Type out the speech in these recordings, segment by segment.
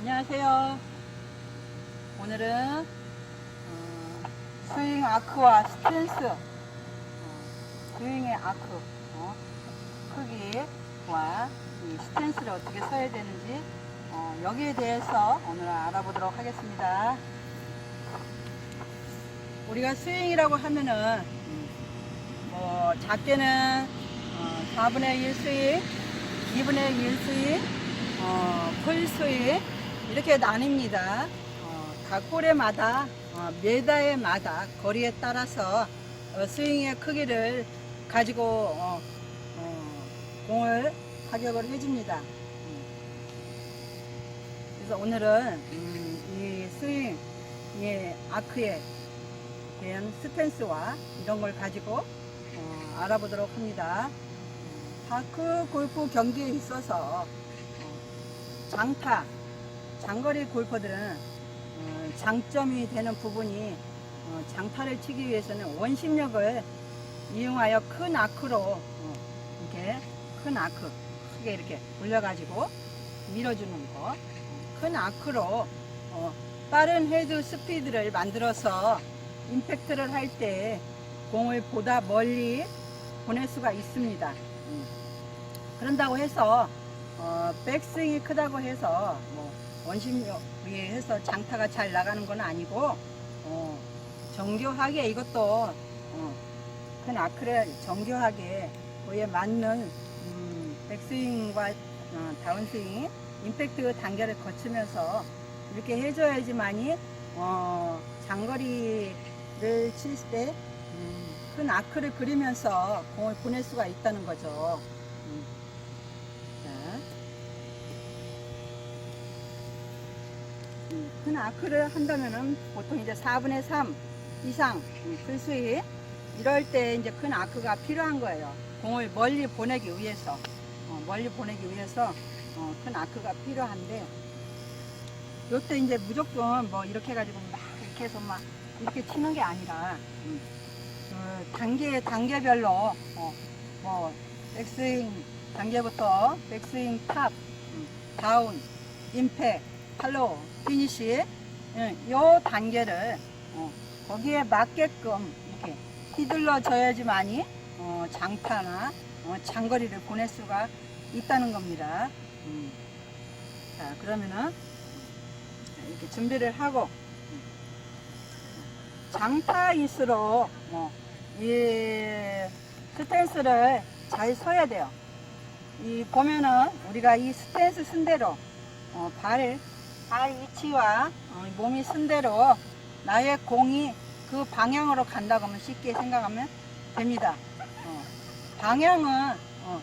안녕하세요. 오늘은 어, 스윙 아크와 스탠스 어, 스윙의 아크 어, 크기와 이 스탠스를 어떻게 서야 되는지 어, 여기에 대해서 오늘 알아보도록 하겠습니다. 우리가 스윙이라고 하면은 음, 뭐 작게는 어, 4분의 1 스윙, 2분의 1 스윙, 어, 풀 스윙 이렇게 나뉩니다. 어, 각 골에마다 어, 메다에마다 거리에 따라서 어, 스윙의 크기를 가지고 어, 어, 공을 타격을 해줍니다. 음. 그래서 오늘은 음, 이 스윙 의 아크에 대한 스탠스와 이런 걸 가지고 어, 알아보도록 합니다. 음, 파크 골프 경기에 있어서 어, 장타, 장거리 골퍼들은 어, 장점이 되는 부분이 어, 장타를 치기 위해서는 원심력을 이용하여 큰 아크로 어, 이렇게 큰 아크 크게 이렇게 올려가지고 밀어주는 거. 큰 아크로 어, 빠른 헤드 스피드를 만들어서 임팩트를 할 때 공을 보다 멀리 보낼 수가 있습니다. 음. 그런다고 해서 어, 백스윙이 크다고 해서 뭐 원심력 위해서 장타가 잘 나가는 건 아니고 어, 정교하게 이것도 어, 큰 아크를 정교하게 그에 맞는 음, 백스윙과 어, 다운스윙 임팩트 단계를 거치면서 이렇게 해줘야지만이 어, 장거리를 칠 때큰 아크를 그리면서 공을 보낼 수가 있다는 거죠. 음. 자. 음, 큰 아크를 한다면은 보통 이제 4분의 3 이상 음, 풀스윙 이럴 때 이제 큰 아크가 필요한 거예요. 공을 멀리 보내기 위해서 어, 멀리 보내기 위해서 어, 큰 아크가 필요한데 요때 이제 무조건 뭐 이렇게 해가지고 막 이렇게 해서 막 이렇게 치는 게 아니라 음, 그 단계 단계별로 어, 뭐 백스윙 단계부터 백스윙 탑, 음, 다운, 임팩, 팔로우, 피니시 예, 요 단계를 어, 거기에 맞게끔 이렇게 휘둘러 줘야지만이 어, 장타나 어, 장거리를 보낼 수가 있다는 겁니다. 음. 자 그러면은 이렇게 준비를 하고 음. 장타일수록 어, 이 스탠스를 잘 서야 돼요. 이 보면은 우리가 이 스탠스 쓴 대로 어, 발, 발 위치와 어, 몸이 쓴 대로 나의 공이 그 방향으로 간다고 하면 쉽게 생각하면 됩니다. 어, 방향은 어,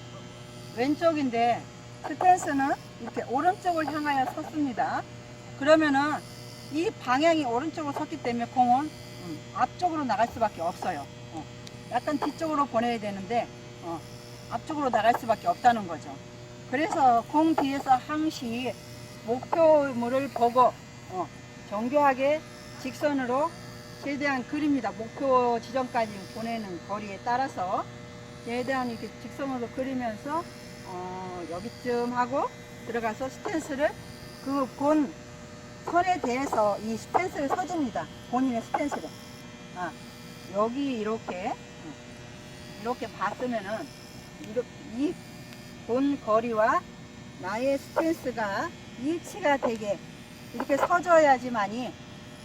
왼쪽인데 스탠스는 이렇게 오른쪽을 향하여 섰습니다. 그러면은 이 방향이 오른쪽으로 섰기 때문에 공은 음, 앞쪽으로 나갈 수밖에 없어요. 어, 약간 뒤쪽으로 보내야 되는데 어, 앞쪽으로 나갈 수밖에 없다는 거죠. 그래서 공 뒤에서 항시 목표물을 보고 어, 정교하게 직선으로 최대한 그립니다. 목표 지점까지 보내는 거리에 따라서 최대한 이렇게 직선으로 그리면서 어, 여기쯤 하고 들어가서 스탠스를 그 본 선에 대해서 이 스탠스를 서줍니다. 본인의 스탠스를. 아, 여기 이렇게 음, 이렇게 봤으면은 이 본 거리와 나의 스탠스가 일치가 되게 이렇게 서줘야지만이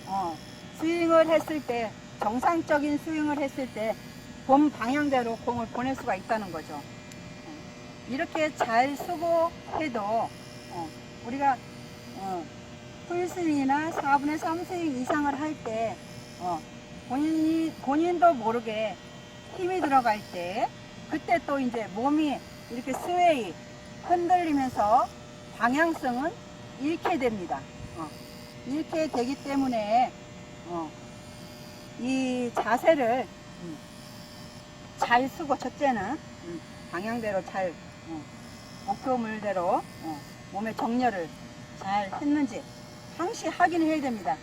어, 스윙을 했을 때 정상적인 스윙을 했을 때 본 방향대로 공을 보낼 수가 있다는 거죠. 어, 이렇게 잘 쓰고 해도 어, 우리가 어, 풀스윙이나 4분의 3 스윙 이상을 할때 어, 본인이 본인도 모르게 힘이 들어갈 때 그때 또 이제 몸이 이렇게 스웨이 흔들리면서 방향성은 잃게 됩니다. 어, 잃게 되기 때문에 어, 이 자세를 음, 잘 쓰고 첫째는 음, 방향대로 잘 어, 목표물대로 어, 몸의 정렬을 잘 했는지 항시 확인해야 됩니다.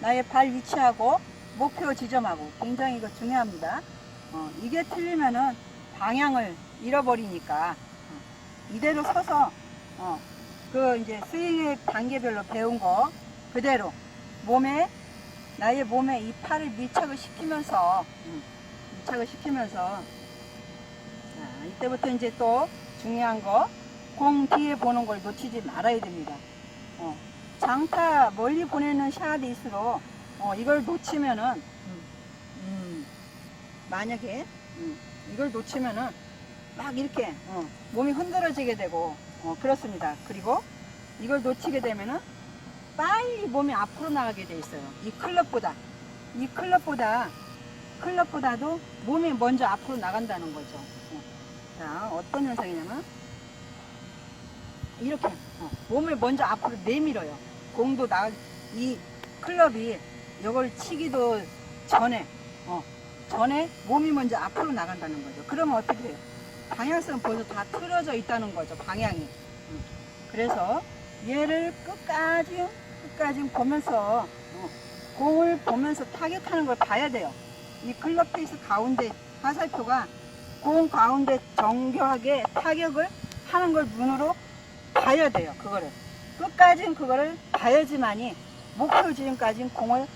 나의 발 위치하고 목표 지점하고 굉장히 이거 중요합니다. 어, 이게 틀리면은 방향을 잃어버리니까 어, 이대로 서서 어, 그 이제 스윙의 단계별로 배운 거 그대로 몸에 나의 몸에 이 팔을 밀착을 시키면서 음, 밀착을 시키면서 자, 이때부터 이제 또 중요한 거 공 뒤에 보는 걸 놓치지 말아야 됩니다. 어, 장타 멀리 보내는 샷일수록 어, 이걸 놓치면은 음, 음, 만약에 음, 이걸 놓치면은 막 이렇게 어, 몸이 흔들어지게 되고 어, 그렇습니다. 그리고 이걸 놓치게 되면은 빨리 몸이 앞으로 나가게 돼 있어요. 이 클럽보다 이 클럽보다 클럽보다도 몸이 먼저 앞으로 나간다는 거죠. 어. 자 어떤 현상이냐면 이렇게 어, 몸을 먼저 앞으로 내밀어요. 공도 나 이 클럽이 이걸 치기도 전에 어, 전에 몸이 먼저 앞으로 나간다는 거죠. 그러면 어떻게 돼요? 방향성은 벌써 다 틀어져 있다는 거죠. 방향이. 음. 그래서 얘를 끝까지 끝까지 보면서 어, 공을 보면서 타격하는 걸 봐야 돼요. 이 클럽 페이스 가운데 화살표가 공 가운데 정교하게 타격을 하는 걸 눈으로 봐야 돼요. 그거를 끝까지는 그거를 봐야지만이 목표 지점까지는 공을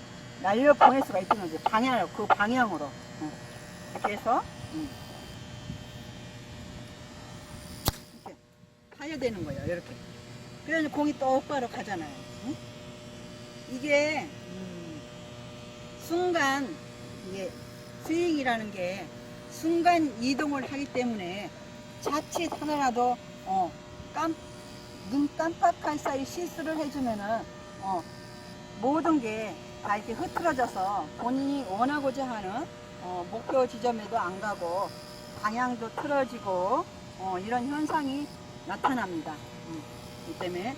날려 보낼 수가 있는 거죠. 방향으로 그 방향으로 어. 이렇게 해서 음. 이렇게 파야 되는 거예요. 이렇게. 그래서 공이 똑바로 가잖아요. 응? 이게 음, 순간 이게 스윙이라는 게 순간 이동을 하기 때문에 자칫 하나라도 어, 깜, 눈 깜빡할 사이 실수를 해주면은 어, 모든 게 다 이렇게 흐트러져서 본인이 원하고자 하는 어, 목표 지점에도 안 가고 방향도 틀어지고 어, 이런 현상이 나타납니다. 음, 이 때문에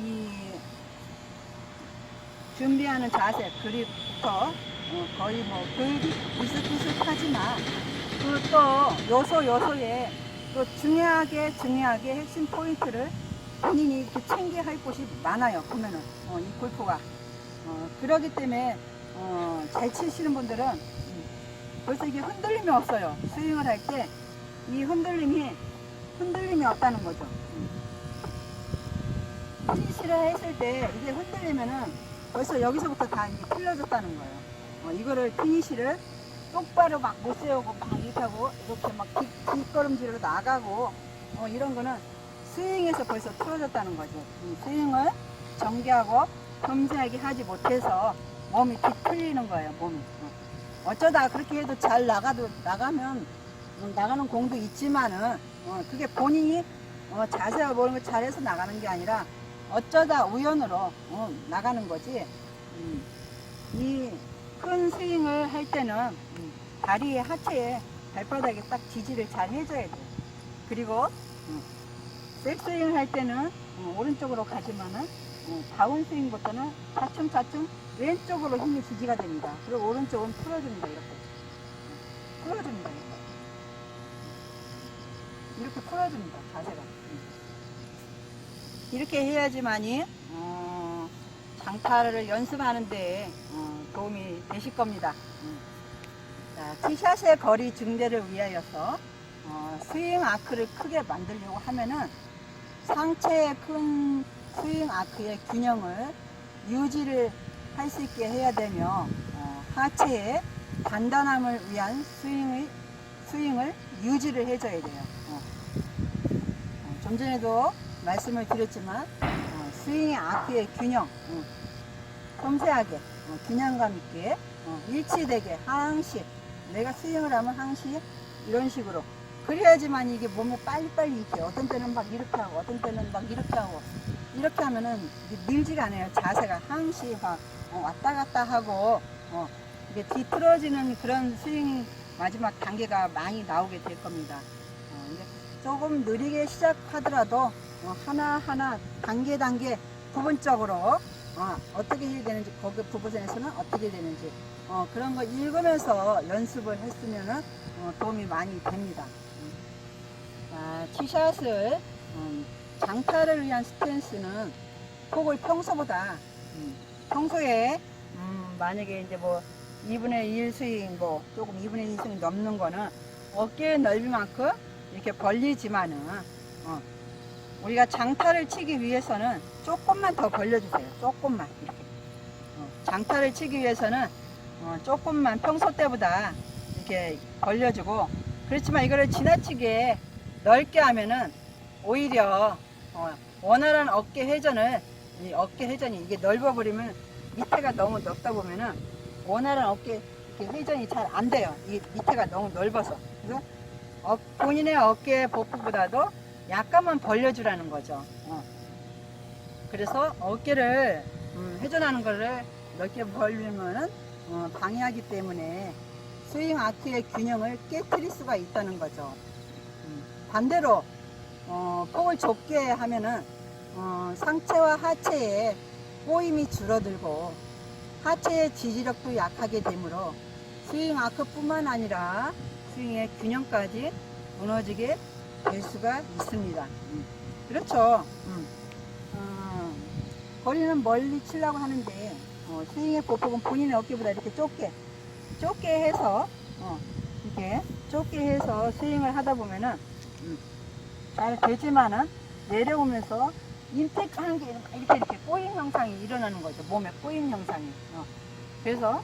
이 준비하는 자세 그립부터 어, 거의 뭐 교육이 비슷비슷하지만 그또 요소 요소에 또 중요하게 중요하게 핵심 포인트를 본인이 이렇게 챙겨야 할 곳이 많아요. 보면은 어, 이 골프가 어, 그러기 때문에 어, 잘 치시는 분들은 음, 벌써 이게 흔들림이 없어요. 스윙을 할 때 이 흔들림이 흔들림이 없다는 거죠. 피니시를 했을 때 이게 흔들리면은 벌써 여기서부터 다 이제 틀려졌다는 거예요. 어, 이거를 피니시를 똑바로 막 못 세우고 막 이렇게 하고 이렇게 막 뒷, 뒷걸음질로 나가고 어, 이런 거는 스윙에서 벌써 틀어졌다는 거죠. 이 스윙을 정교하고 섬세하게 하지 못해서 몸이 뒤틀리는 거예요. 몸이. 어. 어쩌다 그렇게 해도 잘 나가도 나가면 음, 나가는 공도 있지만은 어, 그게 본인이 어, 자세가 모르는 걸 잘해서 나가는 게 아니라 어쩌다 우연으로 어, 나가는 거지. 음, 이큰 스윙을 할 때는 음, 다리의 하체에 발바닥에 딱 지지를 잘 해줘야 돼요. 그리고 음, 백스윙을 할 때는 어, 오른쪽으로 가지만은 어, 다운스윙부터는 차츰차츰 왼쪽으로 힘이 지지가 됩니다. 그리고 오른쪽은 풀어줍니다. 이렇게 어, 풀어줍니다. 이렇게. 풀어줍니다. 자세가. 음. 이렇게 해야지만이 어, 장타를 연습하는데 어, 도움이 되실 겁니다. 음. 자, 티샷의 거리 증대를 위하여서 어, 스윙 아크를 크게 만들려고 하면은 상체의 큰 스윙 아크의 균형을 유지를 할 수 있게 해야 되며 어, 하체의 단단함을 위한 스윙의 스윙을 유지를 해줘야 돼요. 좀 전에도 말씀을 드렸지만 어, 스윙의 아크의 균형 어, 섬세하게 어, 균형감 있게 어, 일치되게 항시 내가 스윙을 하면 항시 이런 식으로. 그래야지만 이게 몸에 빨리빨리 익게 어떤 때는 막 이렇게 하고 어떤 때는 막 이렇게 하고. 이렇게 하면은 이게 밀지가 않아요. 자세가 항시 막 어, 왔다 갔다 하고 어, 이게 뒤틀어지는 그런 스윙 마지막 단계가 많이 나오게 될 겁니다 조금 느리게 시작하더라도 어, 하나하나 단계 단계 부분적으로 어, 어떻게 해야 되는지 거기 부분에서는 어떻게 되는지 어, 그런 거 읽으면서 연습을 했으면 어, 도움이 많이 됩니다. 음. 아, 티샷을 음, 장타를 위한 스탠스는 폭을 평소보다 음, 평소에 음, 만약에 이제 뭐 2분의 1 스윙 뭐 조금 2분의 1 스윙 넘는 거는 어깨 넓이만큼 이렇게 벌리지만은 어, 우리가 장타를 치기 위해서는 조금만 더 벌려주세요. 조금만 이렇게. 어, 장타를 치기 위해서는 어, 조금만 평소 때보다 이렇게 벌려주고 그렇지만 이거를 지나치게 넓게 하면은 오히려 어, 원활한 어깨 회전을 이 어깨 회전이 이게 넓어버리면 밑에가 너무 넓다 보면은 원활한 어깨 회전이 잘 안 돼요. 이 밑에가 너무 넓어서 그래서 어, 본인의 어깨 보폭보다도 약간만 벌려주라는 거죠. 어. 그래서 어깨를 음, 회전하는 거를 넓게 벌리면은 어, 방해하기 때문에 스윙 아크의 균형을 깨뜨릴 수가 있다는 거죠. 음, 반대로 어, 폭을 좁게 하면은 어, 상체와 하체의 꼬임이 줄어들고 하체의 지지력도 약하게 되므로 스윙 아크뿐만 아니라 스윙의 균형까지 무너지게 될 수가 있습니다. 음, 그렇죠. 음. 어, 거리는 멀리 치려고 하는데 어, 스윙의 보폭은 본인의 어깨보다 이렇게 좁게 좁게 해서 어, 이렇게 좁게 해서 스윙을 하다 보면은 음, 잘 되지만은 내려오면서 임팩트 하는 게 이렇게 이렇게 꼬임 현상이 일어나는 거죠. 몸에 꼬임 현상이. 어. 그래서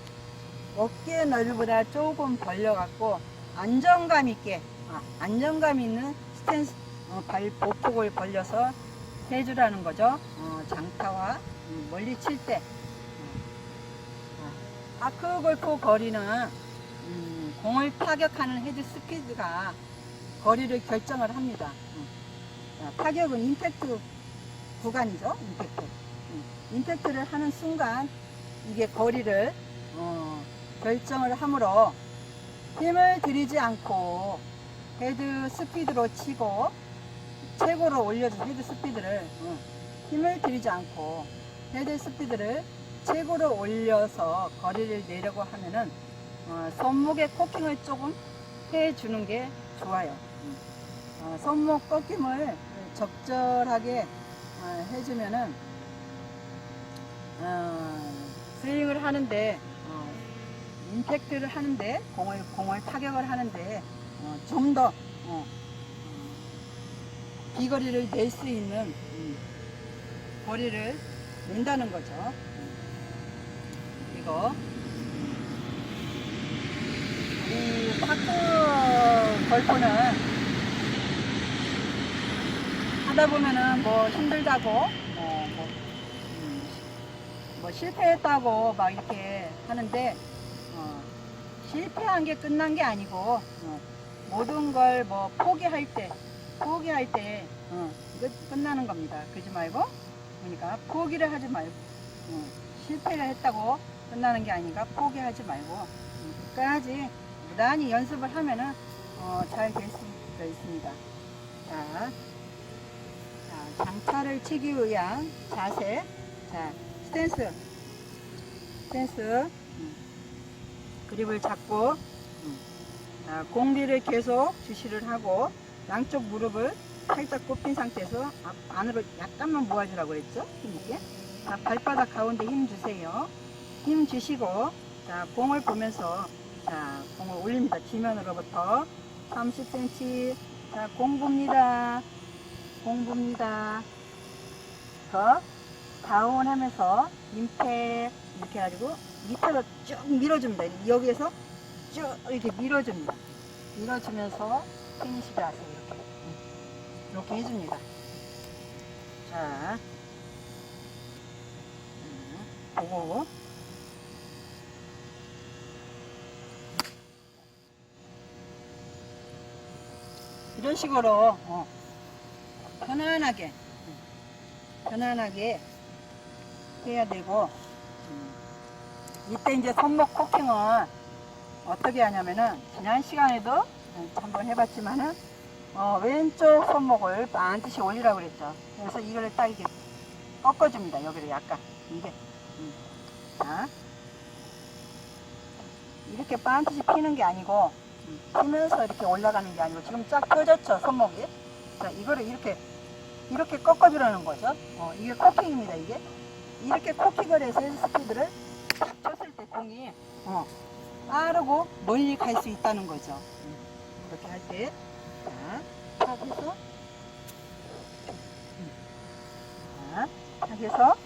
어깨 넓이보다 조금 벌려갖고 안정감 있게 아, 안정감 있는 스탠스 어, 발 보폭을 벌려서 해주라는 거죠. 어, 장타와 음, 멀리 칠 때. 어. 아크 골프 거리는 음, 공을 타격하는 헤드 스피드가 거리를 결정을 합니다. 음. 자, 타격은 임팩트 구간이죠. 임팩트. 음, 임팩트를 하는 순간 이게 거리를 어, 결정을 하므로 힘을 들이지 않고 헤드 스피드로 치고 최고로 올려준 헤드 스피드를 어, 힘을 들이지 않고 헤드 스피드를 최고로 올려서 거리를 내려고 하면은 어, 손목의 코킹을 조금 해주는 게 좋아요. 음. 어, 손목 꺾임을 적절하게 어, 해주면은 어, 스윙을 하는데 어, 임팩트를 하는데 공을 공을 타격을 하는데 어, 좀더 어, 어, 비거리를 낼 수 있는 음, 거리를 낸다는 거죠. 음. 그리고 이 파크 골프는 하다 보면은 뭐 힘들다고 뭐, 뭐, 음, 뭐 실패했다고 막 이렇게 하는데 어, 실패한 게 끝난 게 아니고 어, 모든 걸 뭐 포기할 때 포기할 때 어, 끝나는 겁니다. 그러지 말고 그러니까 포기를 하지 말고 어, 실패를 했다고 끝나는 게 아니라 포기하지 말고 음, 끝까지 무단히 연습을 하면은 어, 잘될 수 있습니다. 자, 자, 장타를 치기 위한 자세. 자, 스탠스. 스탠스. 음. 그립을 잡고, 음. 자, 공기를 계속 주시를 하고, 양쪽 무릎을 살짝 굽힌 상태에서 앞, 안으로 약간만 모아주라고 그랬죠? 힘있게. 자, 발바닥 가운데 힘 주세요. 힘 주시고, 자, 공을 보면서, 자, 공을 올립니다. 지면으로부터 30cm. 자, 공 봅니다. 공부입니다. 더 다운 하면서 임팩 이렇게 해가지고 밑으로 쭉 밀어줍니다. 여기에서 쭉 이렇게 밀어줍니다. 밀어주면서 피니시를 하세요. 이렇게. 이렇게 해줍니다. 자, 음, 보고 이런 식으로 어, 편안하게 편안하게 해야 되고 음, 이때 이제 손목 코킹을 어떻게 하냐면은 지난 시간에도 한번 해봤지만은 어, 왼쪽 손목을 반드시 올리라고 그랬죠 그래서 이거를 딱 이렇게 꺾어줍니다 여기를 약간 이게 음. 자, 이렇게 반드시 피는 게 아니고 음, 피면서 이렇게 올라가는 게 아니고 지금 쫙 펴졌죠 손목이 자 이거를 이렇게 이렇게 꺾어주라는 거죠. 어, 이게 코킹입니다, 이게. 이렇게 코킹을 해서 스피드를 공이 어, 빠르고 멀리 갈 수 있다는 거죠. 음, 그렇게 할 때. 자, 탁 해서 이렇게 해서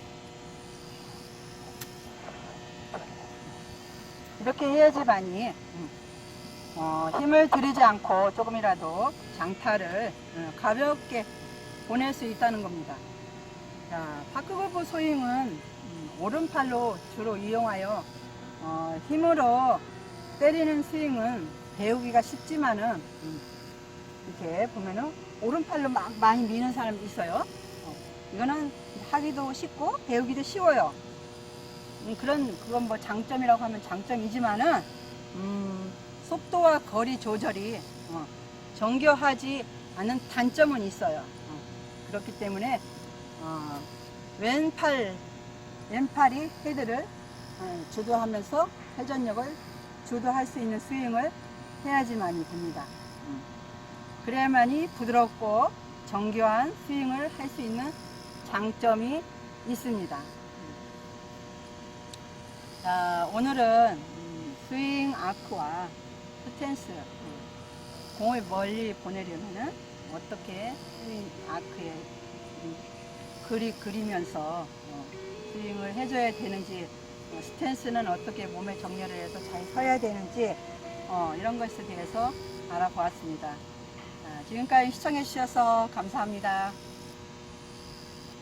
이렇게 해야지만이 음, 어, 힘을 들이지 않고 조금이라도 장타를 어, 가볍게 보낼 수 있다는 겁니다. 자, 파크골프 스윙은 음, 오른팔로 주로 이용하여 어, 힘으로 때리는 스윙은 배우기가 쉽지만은 음, 이렇게 보면은 오른팔로 막 많이 미는 사람이 있어요. 어, 이거는 하기도 쉽고 배우기도 쉬워요. 음, 그런 그건 뭐 장점이라고 하면 장점이지만은 음, 속도와 거리 조절이 어, 정교하지 않은 단점은 있어요. 어, 그렇기 때문에 어, 왼팔 왼팔이 헤드를 어, 주도하면서 회전력을 주도할 수 있는 스윙을 해야지만이 됩니다. 음. 그래야만이 부드럽고 정교한 스윙을 할 수 있는 장점이 있습니다. 음. 자, 오늘은 음, 스윙 아크와 스탠스 음, 공을 멀리 보내려면은 어떻게 스윙 아크에 음, 그리 그리면서 어, 스윙을 해줘야 되는지 어, 스탠스는 어떻게 몸에 정렬을 해서 잘 서야 되는지 어, 이런 것에 대해서 알아보았습니다. 자, 지금까지 시청해 주셔서 감사합니다.